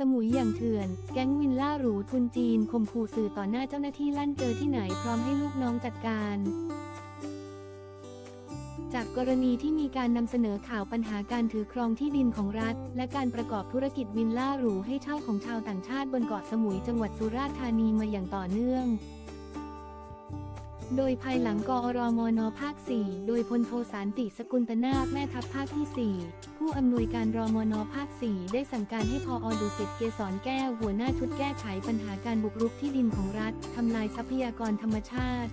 สมุยอย่างเถื่อน แก๊งวินล่าหรูทุนจีนข่มขู่สื่อต่อหน้าเจ้าหน้าที่ลั่นเจอที่ไหนพร้อมให้ลูกน้องจัดการ จากกรณีที่มีการนำเสนอข่าวปัญหาการถือครองที่ดินของรัฐ และการประกอบธุรกิจวินล่าหรูให้เช่าของชาวต่างชาติบนเกาะสมุยจังหวัดสุราษฎร์ธานีมาอย่างต่อเนื่อง โดยภายหลังกอรมนภาค 4 โดยพลโทสารติสกุลตนาคแม่ทัพภาคที่ 4 ผู้อำนวยการรมนภาค 4 ได้สั่งการให้พออดุสิตเกษรแก้วหัวหน้าชุดแก้ไขปัญหาการบุกรุกที่ดินของรัฐทำลายทรัพยากรธรรมชาติ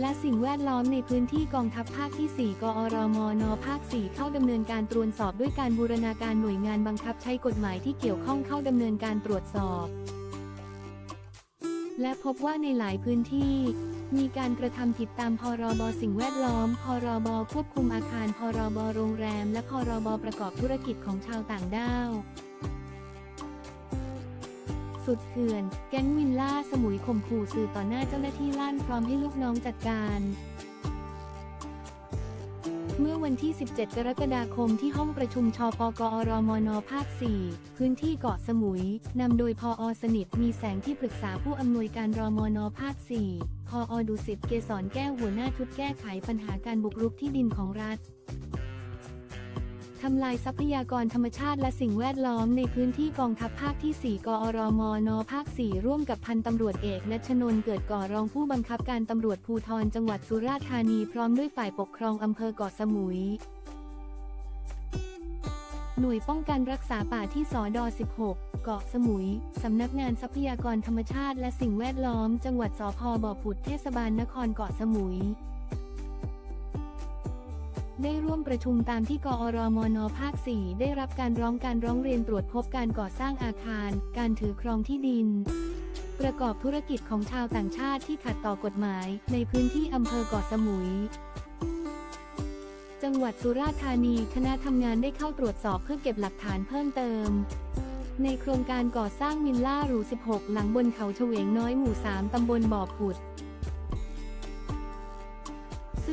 และสิ่งแวดล้อมในพื้นที่กองทัพภาคที่ 4 กอรมนภาค 4 เข้าดำเนินการตรวจสอบด้วยการบูรณาการหน่วยงานบังคับใช้กฎหมายที่เกี่ยวข้องเข้าดำเนินการตรวจสอบ และพบว่าในหลายพื้นที่ มีการกระทำผิดตามพรบสิ่งแวดล้อม พรบควบคุมอาคาร พรบโรงแรม และพรบประกอบธุรกิจของชาวต่างด้าว สุดเถื่อน แก๊งวินล่าสมุยข่มขู่สื่อต่อหน้าเจ้าหน้าที่ลั่นพร้อมให้ลูกน้องจัดการ เมื่อวันที่ 17 กรกฎาคมที่ห้องประชุมชปกอรมนภาค 4 พื้นที่เกาะสมุย นำโดยพออสนิทมีแสงที่ปรึกษาผู้อำนวยการรมนภาค 4 พออดุสิตเกษรแก้วหัวหน้าชุดแก้ไขปัญหาการบุกรุกที่ดินของรัฐ ทำลายทรัพยากรธรรมชาติและสิ่งแวดล้อมในพื้นที่กองทัพภาคที่ 4 กอรมน ภาค 4 ร่วมกับพันตำรวจเอกนัชนนท์เกิดก่อรองผู้บังคับการตำรวจภูธรจังหวัดสุราษฎร์ธานีพร้อมด้วยฝ่ายปกครองอำเภอเกาะสมุย หน่วยป้องกันรักษาป่าที่สอดอ16 เกาะสมุย สำนักงานทรัพยากรธรรมชาติและสิ่งแวดล้อม จังหวัดสพบ่อผุดเทศบาลนครเกาะสมุย ได้ร่วมประชุมตามที่กอรมนภาค 4 ได้รับการร้องการร้องเรียนตรวจพบการก่อสร้างอาคาร การถือครองที่ดิน ประกอบธุรกิจของชาวต่างชาติที่ขัดต่อกฎหมาย ในพื้นที่อำเภอเกาะสมุย จังหวัดสุราษฎร์ธานีคณะทำงานได้เข้าตรวจสอบเพื่อเก็บหลักฐานเพิ่มเติมในโครงการก่อสร้างวิลล่าหรู 16 หลังบนเขาเฉวงน้อยหมู่ 3 ตำบลบ่อผุด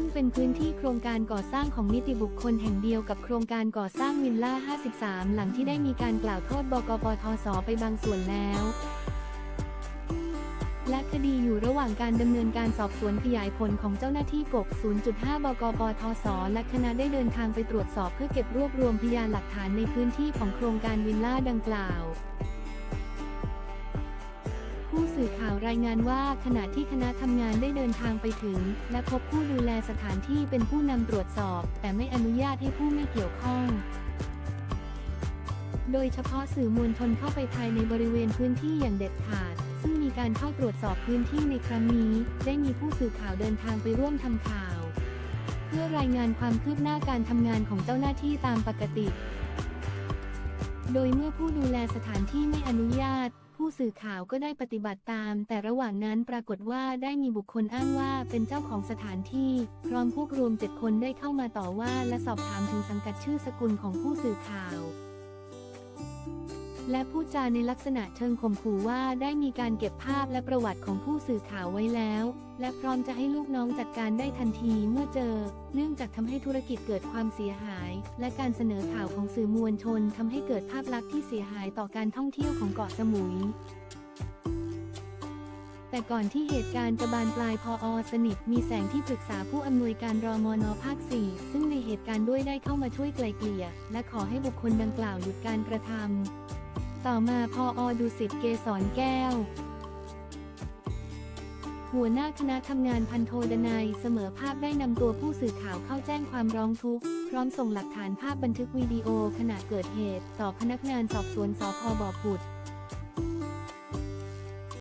งเป็นพื้นที่โครงการก่อสร้างของนิติบุคคลแห่งเดียวกับโครงการก่อสร้างวิลล่า 53 หลังที่ได้มีการกล่าวโทษบกปทศไปบางส่วนแล้วและคดีอยู่ระหว่างการดำเนินการสอบสวนขยายผลของเจ้าหน้าที่กบ 0.5 บกปทศและคณะได้เดินทางไปตรวจสอบเพื่อเก็บรวบรวมพยานหลักฐานในพื้นที่ของโครงการวิลล่าดังกล่าว ผู้สื่อข่าวรายงานว่าขณะที่คณะทำงานได้เดินทางไปถึง และพบผู้ดูแลสถานที่เป็นผู้นำตรวจสอบ แต่ไม่อนุญาตให้ผู้ไม่เกี่ยวข้อง โดยเฉพาะสื่อมวลชนเข้าไปภายในบริเวณพื้นที่อย่างเด็ดขาด ซึ่งมีการเข้าตรวจสอบพื้นที่ในครั้งนี้ ได้มีผู้สื่อข่าวเดินทางไปร่วมทำข่าว เพื่อรายงานความคืบหน้าการทำงานของเจ้าหน้าที่ตามปกติ โดยเมื่อผู้ดูแลสถานที่ไม่อนุญาต ผู้สื่อข่าวก็ได้ปฏิบัติตาม แต่ระหว่างนั้นปรากฏว่าได้มีบุคคลอ้างว่าเป็นเจ้าของสถานที่ พร้อมพวกรวมเจ็ดคนได้เข้ามาต่อว่าและสอบถามถึงสังกัดชื่อสกุลของผู้สื่อข่าว และพูดจาในลักษณะเชิงข่มขู่ว่าได้มีการเก็บภาพและประวัติของผู้สื่อข่าวไว้แล้ว และพร้อมจะให้ลูกน้องจัดการได้ทันทีเมื่อเจอ เนื่องจากทำให้ธุรกิจเกิดความเสียหาย และการเสนอข่าวของสื่อมวลชนทำให้เกิดภาพลักษณ์ที่เสียหายต่อการท่องเที่ยวของเกาะสมุยแต่ก่อนที่เหตุการณ์จะบานปลายพออสนิท มีแสงที่ปรึกษาผู้อำนวยการรมนภาค 4 ซึ่งในเหตุการณ์ด้วยได้เข้ามาช่วยไกลเกลี่ย และขอให้บุคคลดังกล่าวหยุดการกระทำ ต่อมาพออดุสิตเกษรแก้ว หัวหน้าคณะทำงานพันโทดนายเสมอภาพได้นำตัวผู้สื่อข่าวเข้าแจ้งความร้องทุกข์ พร้อมส่งหลักฐานภาพบันทึกวิดีโอขณะเกิดเหตุ ต่อพนักงานสอบสวนสพบอผุด